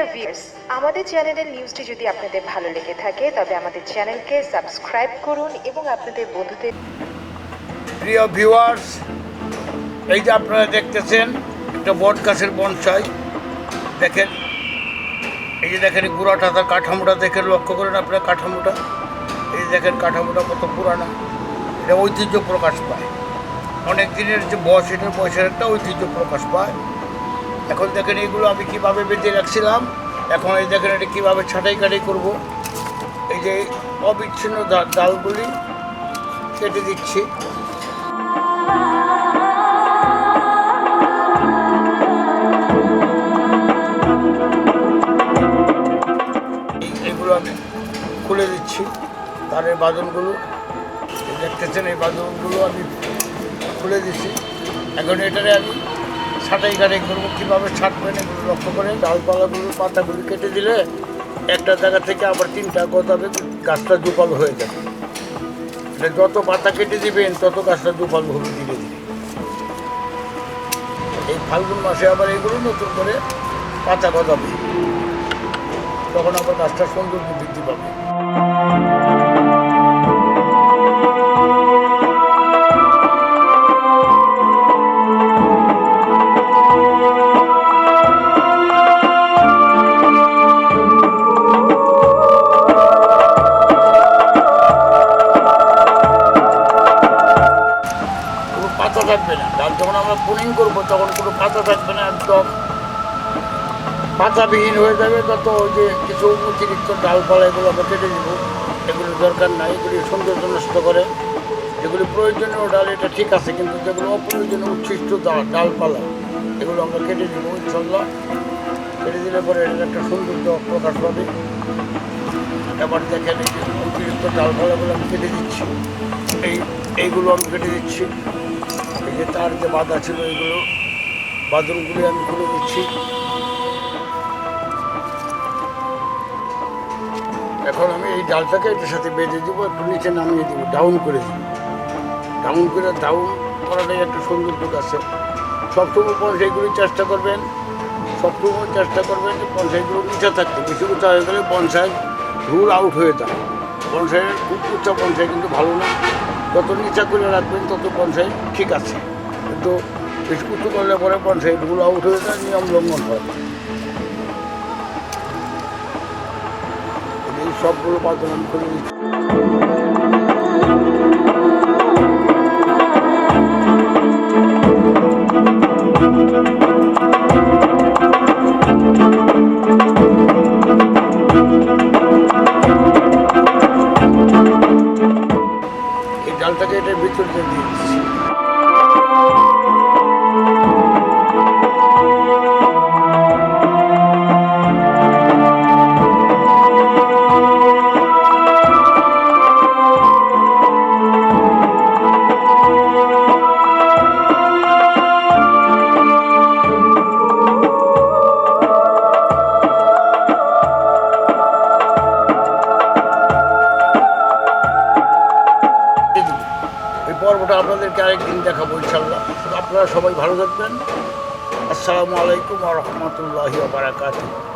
Dear viewers আমাদের চ্যানেলের নিউজটি যদি আপনাদের ভালো লেগে থাকে, তবে আমাদের চ্যানেলকে সাবস্ক্রাইব করুন এবং আপনাদের বন্ধুদের প্রিয় ভিউয়ার্স এই যে আপনারা দেখতেছেন, একটা বট গাছের বনসাই। দেখেন, এই যে দেখেন, এই গুড়াটা, তার কাঠামোটা দেখেন, লক্ষ্য করেন আপনার কাঠামোটা। এই দেখেন, কাঠামোটা কত পুরানো। এটা ঐতিহ্য প্রকাশ পায়। অনেক দিনের যে বয়স, এটার বয়সের একটা ঐতিহ্য প্রকাশ পায়। এখন দেখেন এইগুলো আমি কীভাবে বেঁধে রাখছিলাম, এখন এই দেখেন এটা কীভাবে ছাঁটাই কাটাই করব। এই যে অবিচ্ছিন্ন ডালগুলি কেটে দিচ্ছি। এই- এইগুলো আমি খুলে দিচ্ছি, তারের বাদনগুলো দেখতেছেন এই বাদনগুলো আমি খুলে দিচ্ছি। এখন এটারে আমি ছাটাই কাটাই করব কীভাবে ছাটবেন এগুলো লক্ষ্য করে ডালপালাগুলো পাতাগুলো কেটে দিলে একটা জায়গা থেকে আবার তিনটা গজাবে গাছটা দুপাল হয়ে যাবে। এটা যত পাতা কেটে দিবেন তত গাছটা দুপাল হবে ধীরে এই ফাল্গুন মাসে আবার এগুলো নতুন করে পাতা গজাবে। তখন আবার গাছটা সৌন্দর্য বৃদ্ধি পাবে। পাতা থাকবে না। ডাল যখন আমরা পুনিং করব, তখন কোনো পাতা থাকবে না, একদম পাতাবিহীন হয়ে যাবে। তত ওই যে কিছু অতিরিক্ত ডালপালা এগুলো আমরা কেটে দিব এগুলো দরকার নাই, এগুলি সৌন্দর্য নষ্ট করে। যেগুলি প্রয়োজনীয় ডাল, এটা ঠিক আছে, কিন্তু যেগুলো অপ্রয়োজনীয়, উচ্ছিষ্ট ডাল ডালপালা, এগুলো আমরা কেটে দিব ইনশাল্লাহ কেটে দিলে পরে এটা একটা সৌন্দর্য প্রকাশ পাবে। এবার দেখেন অতিরিক্ত ডালপালাগুলো আমি কেটে দিচ্ছি। এই, এইগুলো আমি কেটে দিচ্ছি। যে তার যে বাধা ছিল এগুলো বাদনগুলি আমি খুলে দিচ্ছি। এখন আমি এই ডালটাকে এটার সাথে বেঁধে দিব, একটু নিচে নামিয়ে দিব ডাউন করে দিব। ডাউন করে ডাউন করাটাই একটা সৌন্দর্য আছে। সবসময় পঞ্চায়েতগুলি চেষ্টা করবেন সবসময় চেষ্টা করবেন যে পঞ্চায়েতগুলো নিচে থাকতে, বেশি উঁচা হয়ে গেলে পঞ্চায়েত রুল আউট হয়ে যায় পঞ্চায়েত খুব উচ্চা পঞ্চায়েত কিন্তু ভালো না। যত নিচা করে রাখবেন, তত পঞ্চায়েত ঠিক আছে। কিন্তু বেশি উঁচু করলে পরে পঞ্চায়েতগুলো আউট হয়ে যায়, নিয়ম লঙ্ঘন হয়। এই সবগুলো পাতন করে দিচ্ছি। আপনাদেরকে আরেকদিন দেখাবো ইনশাল্লাহ। আপনারা সবাই ভালো থাকবেন। আসসালামু আলাইকুম রহমতুল্লাহি বারাকাতুহ।